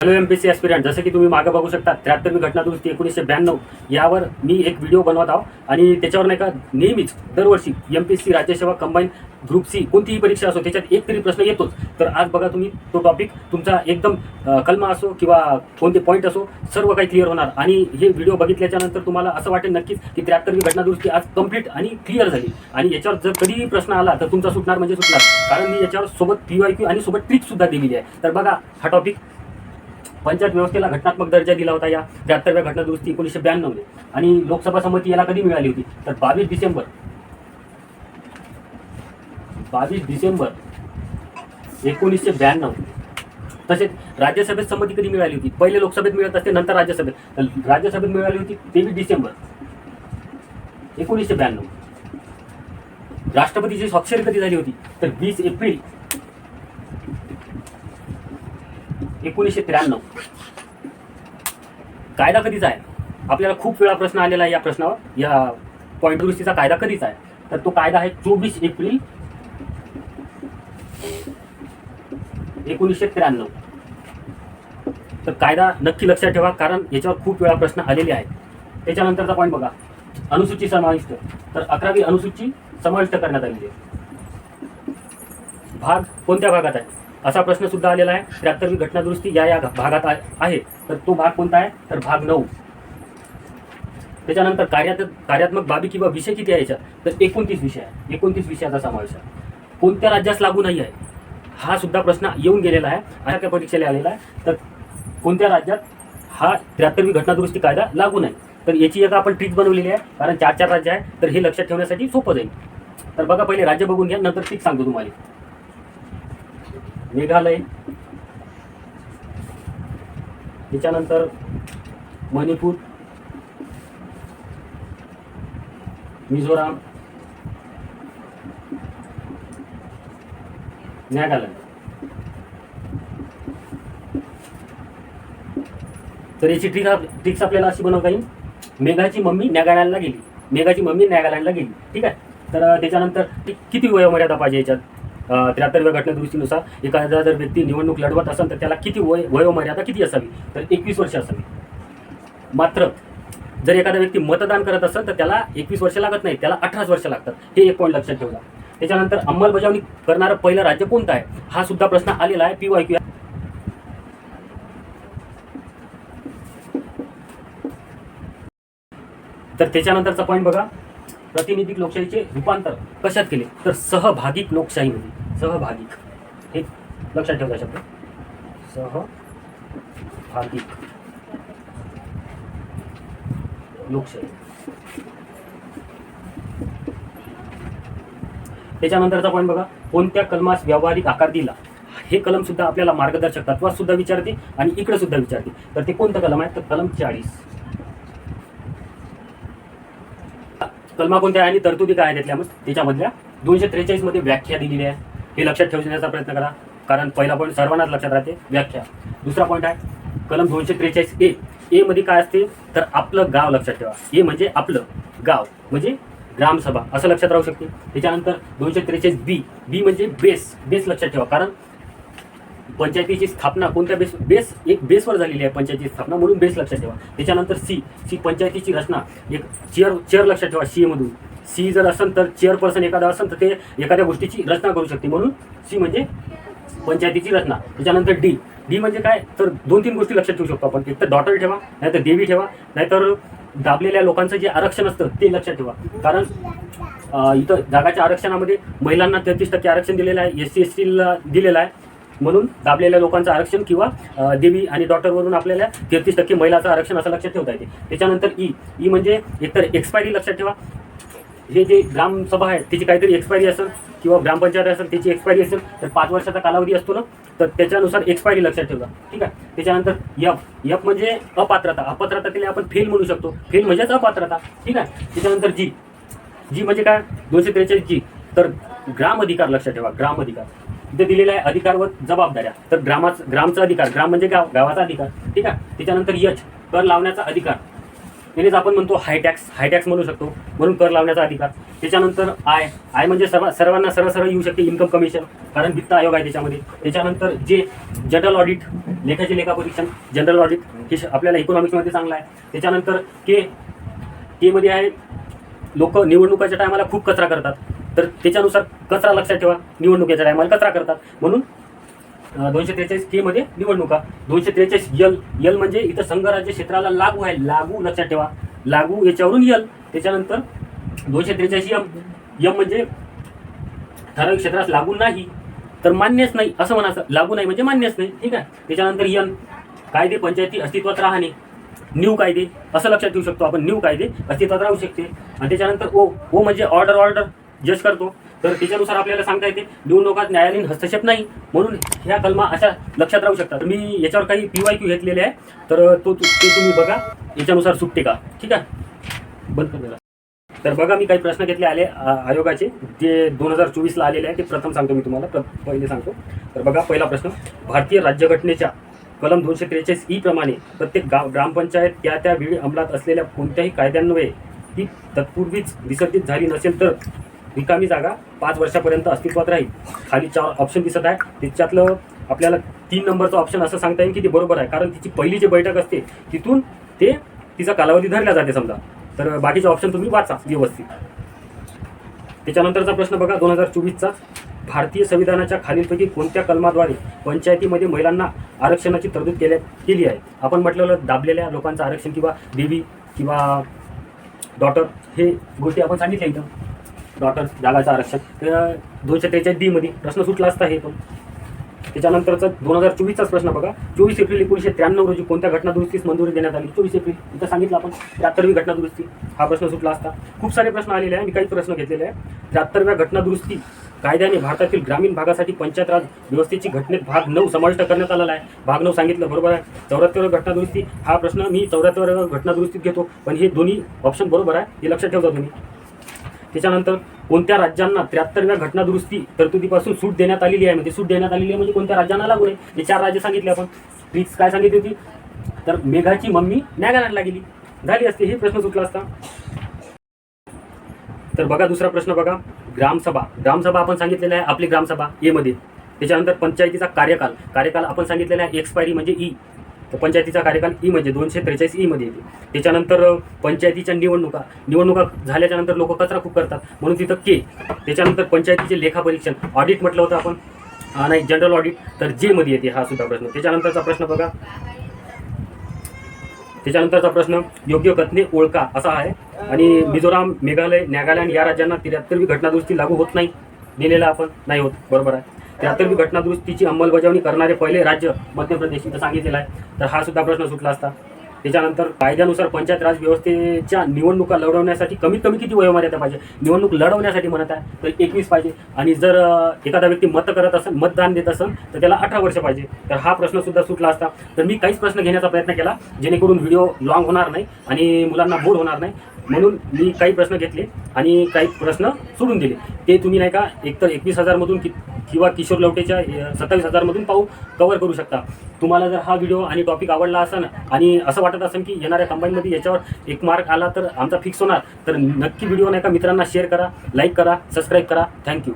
Hello M P C aspirant जसं की तुम्ही मागं बघू शकता त्र्याहत्तरवी घटना दुरुस्ती एकोणीसशे ब्याण्णव यावर मी एक व्हिडिओ बनवत आहो आणि त्याच्यावर नाही का नेहमीच दरवर्षी M P S C combine group C कोणतीही परीक्षा असो त्याच्यात एक तरी प्रश्न येतोच. तर आज बघा तुम्ही तो टॉपिक तुमचा एकदम कलमा असो किंवा कोणते पॉईंट असो सर्व काही क्लिअर होणार. आणि हे व्हिडिओ बघितल्याच्यानंतर तुम्हाला असं वाटेल नक्कीच की त्र्याहत्तरवी घटना दुरुस्ती आज कंप्लीट आणि क्लिअर झाली. आणि याच्यावर जर कधीही प्रश्न आला तर तुमचा सुटणार म्हणजे सुटणार. कारण मी याच्यावर सोबत पी वाय क्यू आणि सोबत ट्रिकसुद्धा दिलेली आहे. तर बघा हा टॉपिक पंचायत व्यवस्थेला घटनात्मक दर्जा दिला होता या त्र्याहत्तरव्या घटना दुरुस्ती एकोणीसशे ब्याण्णवने आणि लोकसभा संमती याला कधी मिळाली होती? तर बावीस डिसेंबर. बावीस डिसेंबर एकोणीसशे ब्याण्णव. तसेच राज्यसभेत संमती कधी मिळाली होती? पहिले लोकसभेत मिळत असते नंतर राज्यसभेत. तर राज्यसभेत मिळाली होती तेवीस डिसेंबर एकोणीसशे ब्याण्णव. राष्ट्रपतीची स्वाक्षरी कधी झाली होती? तर वीस एप्रिल एकोणीसशे त्र्याण्णव. कायदा कधीचा आहे? आपल्याला खूप वेळा प्रश्न आलेला आहे या प्रश्नावर. या पॉईंट दुरुस्तीचा कायदा कधीचा आहे? तर तो कायदा आहे चोवीस एप्रिल एकोणीसशे त्र्याण्णव. तर कायदा नक्की लक्षात ठेवा कारण याच्यावर खूप वेळा प्रश्न आलेले आहेत. त्याच्यानंतरचा पॉईंट बघा. अनुसूची समाविष्ट. तर अकरावी अनुसूची समाविष्ट करण्यात आलेली आहे. भाग कोणत्या भागात आहे? असा प्रश्न सुद्धा आलेला आहे. त्र्याहत्तरवी घटना दुरुस्ती या या भागात आहे- तर तो भाग कोणता आहे? तर भाग नऊ. त्याच्यानंतर कार्यात कार्यात्मक बाबी किंवा विषय किती आहे याच्यात? तर एकोणतीस विषय आहे. एकोणतीस विषयाचा समावेश आहे. कोणत्या राज्यास लागू नाही आहे? हा सुद्धा प्रश्न येऊन गेलेला आहे. आणि त्या परीक्षेला आलेला आहे. तर कोणत्या राज्यात हा त्र्याहत्तरवी घटना दुरुस्ती कायदा लागू नाही? तर याची एक आपण ट्रिक बनवलेली आहे. कारण चार चार राज्य आहे. तर हे लक्षात ठेवण्यासाठी सोपं जाईल. तर बघा पहिले राज्य बघून घ्या. नंतर ट्रिक सांगतो तुम्हाला. मेघालय. त्याच्यानंतर मणिपूर मिझोराम नागालँड. तर याची ट्रिक ट्रिक्स आपल्याला अशी बनवता येईल. मेघाची मम्मी नागालँडला गेली. मेघाची मम्मी नागालँडला गेली. ठीक आहे? तर त्याच्यानंतर किती वयोमर्यादा पाहिजे याच्यात? त्र्याहत्तरव्या घटनादुरुस्तीनुसार एखादा जर व्यक्ती निवडणूक लढवत असेल तर त्याला किती वय वयोमर्यादा किती असावी? तर एकवीस वर्ष असावी. मात्र जर एखादा व्यक्ती मतदान करत असेल तर त्याला एकवीस वर्ष लागत नाही त्याला अठराच वर्ष लागतात. हे एक पॉईंट लक्षात ठेवला त्याच्यानंतर अंमलबजावणी करणारं पहिलं राज्य कोणतं आहे? हा सुद्धा प्रश्न आलेला आहे. P Y Q. तर त्याच्यानंतरचा पॉईंट बघा. प्रातिनिधिक लोकशाहीचे रूपांतर कशात केले? तर सहभागिक लोकशाहीमध्ये. सहभागिक. हे लक्षात ठेवता शब्द? सहभागिक. लोकशाही. त्याच्यानंतरचा पॉईंट बघा. कोणत्या कलमास व्यावहारिक आकार दिला? हे कलम सुद्धा आपल्याला मार्गदर्शक तत्वात सुद्धा विचारते आणि इकडे सुद्धा विचारते. तर ते कोणतं कलम आहे? तर कलम चाळीस. कलमा कोणत्या आहे? आणि तरतुदी काय आहे त्यातल्या मग त्याच्यामधल्या दोनशे त्रेचाळीसमध्ये व्याख्या दिलेली आहे. हे लक्षात ठेवण्याचा प्रयत्न करा. कारण पहिला पॉईंट सर्वांनाच लक्षात राहते. व्याख्या. दुसरा पॉईंट आहे कलम दोनशे त्रेचाळीस ए. ए मध्ये काय असते? तर आपलं गाव लक्षात ठेवा. ए म्हणजे आपलं गाव म्हणजे ग्रामसभा. असं लक्षात राहू शकते. त्याच्यानंतर दोनशे त्रेचाळीस बी. बी म्हणजे बेस बेस लक्षात ठेवा. कारण पंचायतीची स्थापना कोणत्या बेस बेस एक बेसवर झालेली आहे पंचायतीची स्थापना म्हणून बेस लक्षात ठेवा. त्याच्यानंतर सी सी पंचायतीची रचना एक चेअर चेअर लक्षात ठेवा सी एमधून सी जर असेल तर चेअरपर्सन एखादा असेल तर ते एखाद्या गोष्टीची रचना करू शकते म्हणून सी म्हणजे पंचायतीची रचना. त्याच्यानंतर डी डी म्हणजे काय? तर दोन तीन गोष्टी लक्षात ठेवू शकतो आपण. एक तर डॉटर ठेवा नाहीतर देवी ठेवा नाहीतर दाबलेल्या लोकांचं जे आरक्षण असतं ते लक्षात ठेवा. कारण इथं जागाच्या आरक्षणामध्ये महिलांना तेहतीस टक्के आरक्षण दिलेलं आहे एस सी एस टीला दिलेलं आहे. म्हणून दाबलेल्या लोकांचं आरक्षण किंवा देवी आणि डॉक्टरवरून आपल्याला तेहतीस टक्के महिलाचं आरक्षण असं लक्षात ठेवता येते. त्याच्यानंतर ई ई म्हणजे एकतर एक्सपायरी लक्षात ठेवा. हे जे ग्रामसभा आहे त्याची काहीतरी एक्सपायरी असेल किंवा ग्रामपंचायत असेल त्याची एक्सपायरी असेल तर पाच वर्षाचा कालावधी असतो ना तर त्याच्यानुसार एक्सपायरी लक्षात ठेवा. ठीक आहे? त्याच्यानंतर यफ यफ म्हणजे अपात्रता. अपात्रता तिला आपण फेल म्हणू शकतो. फेल म्हणजेच अपात्रता. ठीक आहे? त्याच्यानंतर जी जी म्हणजे काय? दोनशे त्रेचाळीस जी तर ग्राम अधिकार लक्षात ठेवा. ग्राम अधिकार. जे दिलेला आहे अधिकार व जबाबदाऱ्या. तर ग्रामाच ग्रामचा अधिकार ग्राम म्हणजे गाव गावाचा अधिकार. ठीक आहे? त्याच्यानंतर यच कर लावण्याचा अधिकार. म्हणजेच आपण म्हणतो हायटॅक्स हायटॅक्स म्हणू शकतो. म्हणून कर लावण्याचा अधिकार. त्याच्यानंतर आय आय म्हणजे सर्व सर्वांना सरळ सरळ येऊ शकते इन्कम कमिशन कारण वित्त आयोग आहे त्याच्यामध्ये. त्याच्यानंतर जे जनरल ऑडिट लेखाचे लेखापरीक्षण जनरल ऑडिट हे श- आपल्याला इकॉनॉमिक्समध्ये चांगलं आहे. त्याच्यानंतर के केमध्ये आहे लोक निवडणुकाच्या टायमाला खूप कचरा करतात. तर त्याच्यानुसार कचरा लक्षात ठेवा. निवडणुकीच्या टायमाला कचरा करतात. म्हणून दोनशे त्रेचाळीस के मध्ये निवडणुका. दोनशे त्रेचाळीस यल यल म्हणजे इथं संघराज्य क्षेत्राला लागू आहे. लागू लक्षात ठेवा. लागू याच्यावरून यल त्याच्यानंतर दोनशे त्रेचाळीस यम यम म्हणजे ठराविक क्षेत्रास लागू नाही तर मान्यच नाही. असं म्हणायचं लागू नाही म्हणजे मान्यच नाही. ठीक आहे? त्याच्यानंतर यन कायदे पंचायती अस्तित्वात राहणे. न्यू कायदे. असं लक्षात ठेवू शकतो आपण. न्यू कायदे अस्तित्वात राहू शकते. आणि त्याच्यानंतर ओ ओ म्हणजे ऑर्डर ऑर्डर जज करतो. तर त्याच्यानुसार आपल्याला सांगता येते निवडणुकात न्यायालयीन हस्तक्षेप नाही. म्हणून ह्या कलमा अशा लक्षात राहू शकतात. मी याच्यावर काही पी वाय क्यू घेतलेले आहे. तर तो ते तुम्ही बघा. याच्यानुसार सुटते का ठीक आहे? बंद कर जरा. तर बघा मी काही प्रश्न घेतले आले आयोगाचे. जे दोन हजार चोवीसला आलेले आहे ते प्रथम सांगतो मी तुम्हाला. प्र पहिले सांगतो. तर बघा पहिला प्रश्न. भारतीय राज्यघटनेच्या कलम दोनशे त्रेचाळीस ई प्रमाणे प्रत्येक गाव ग्रामपंचायत त्या त्या वेळी अंमलात असलेल्या कोणत्याही कायद्यांमुळे ती तत्पूर्वीच विसर्जित झाली नसेल तर रिकामी जागा पाच वर्षापर्यंत अस्तित्वात राहील. खाली चार ऑप्शन दिसत आहे त्याच्यातलं आपल्याला तीन नंबरचं ऑप्शन असं सांगता येईल की ते बरोबर आहे. कारण तिची पहिली जी बैठक असते तिथून ते तिचा कालावधी धरला जाते समजा. तर बाकीचे ऑप्शन तुम्ही वाचा व्यवस्थित. त्याच्यानंतरचा प्रश्न बघा दोन हजार चोवीसचा. भारतीय संविधानाच्या खालीलपैकी कोणत्या कलमाद्वारे पंचायतीमध्ये महिलांना आरक्षणाची तरतूद केल्या केली आहे? आपण म्हटलेलं दाबलेल्या लोकांचं आरक्षण किंवा देवी किंवा डॉटर हे गोष्टी आपण सांगितल्या इथं. डॉटर जागाचं आरक्षण तर दोनशे त्रेचाळीस डी मध्ये प्रश्न सुटला असता हे पण. त्याच्यानंतरचा दोन हजार चोवीसचाच प्रश्न बघा. चोवीस एप्रिल एकोणीसशे त्र्याण्णव रोजी कोणत्या घटना दुरुस्तीस मंजुरी देण्यात आली? चोवीस एप्रिल. इथं सांगितलं आपण त्र्याहत्तरवी घटना दुरुस्ती हा प्रश्न सुटला असता. खूप सारे प्रश्न आलेले आहे. मी काही प्रश्न घेतलेले आहे. त्र्याहत्तरव्या घटना दुरुस्ती कायद्याने भारतातील ग्रामीण भागासाठी पंचायत राज व्यवस्थेची घटनेत भाग नऊ समाविष्ट करण्यात आलेला आहे. भाग नऊ सांगितलं बरोबर आहे. चौऱ्याहत्तर घटना दुरुस्ती हा प्रश्न मी चौऱ्याहत्तर घटना दुरुस्तीत घेतो. पण हे दोन्ही ऑप्शन बरोबर आहे. हे लक्षात ठेवता तुम्ही. त्याच्यानंतर कोणत्या राज्यांना त्र्याहत्तरव्या घटना दुरुस्ती तरतुदीपासून सूट देण्यात आलेली आहे? म्हणजे सूट देण्यात आलेली आहे म्हणजे कोणत्या राज्यांना लागू नये हे चार राज्य सांगितले आपण. ट्रिक्स काय सांगितली होती? तर मेघाची मम्मी नॅगानाटला गेली. झाली असते हे प्रश्न सुटला असता. तर बघा दुसरा प्रश्न बघा. ग्रामसभा. ग्रामसभा आपण सांगितलेला आहे आपली ग्रामसभा ए मध्ये. त्याच्यानंतर पंचायतीचा कार्यकाल. कार्यकाल आपण सांगितलेला आहे एक्सपायरी म्हणजे ई तर पंचायतीचा कार्यकाल ई म्हणजे दोनशे त्रेचाळीस ई मध्ये येते. त्याच्यानंतर पंचायतीच्या निवडणुका निवडणुका झाल्याच्यानंतर लोक कचरा खूप करतात. म्हणून तिथं के त्याच्यानंतर पंचायतीचे लेखापरीक्षण ऑडिट म्हटलं होतं आपण. नाही जनरल ऑडिट तर जे मध्ये येते हा सुद्धा प्रश्न. त्याच्यानंतरचा प्रश्न बघा. त्याच्यानंतरचा प्रश्न योग्य कथने ओळखा असा आहे. आणि मिझोराम मेघालय नागालँड या राज्यांना त्र्याहत्तरवी घटनादुरुस्ती लागू होत नाही. दिलेला आपण नाही होत. बरोबर आहे. त्र्याहत्तरवी घटनादुरुस्तीची अंमलबजावणी करणारे पहिले राज्य मध्य प्रदेश इथं सांगितलेलं आहे. तर हा सुद्धा प्रश्न सुटला असता. त्याच्यानंतर कायद्यानुसार पंचायत राज व्यवस्थेच्या निवडणुका लढवण्यासाठी कमीत कमी किती वयोमर्यादा पाहिजे? निवडणूक लढवण्यासाठी म्हणत आहे तर एकवीस पाहिजे. आणि जर एखादा व्यक्ती मत करत असेल मतदान देत असेल तर त्याला अठरा वर्ष पाहिजे. तर हा प्रश्न सुद्धा सुटला असता. तर मी काहीच प्रश्न घेण्याचा प्रयत्न केला जेणेकरून व्हिडिओ लॉंग होणार नाही आणि मुलांना बोर होणार नाही. म्हणून मी काही प्रश्न घेतले आणि काही प्रश्न सोडून दिले. ते तुम्ही नाही का एकतर एकवीस हजारमधून कि किंवा किशोर लवटेच्या सत्तावीस हजारमधून पाहू कवर करू शकता. तुम्हाला जर हा व्हिडिओ आणि टॉपिक आवडला असेल आणि असं वाटत असेल की येणाऱ्या कंबाईनमध्ये याच्यावर एक मार्क आला तर आमचा फिक्स होणार तर नक्की व्हिडिओ नाही का मित्रांना शेअर करा लाईक करा सबस्क्राईब करा. थँक्यू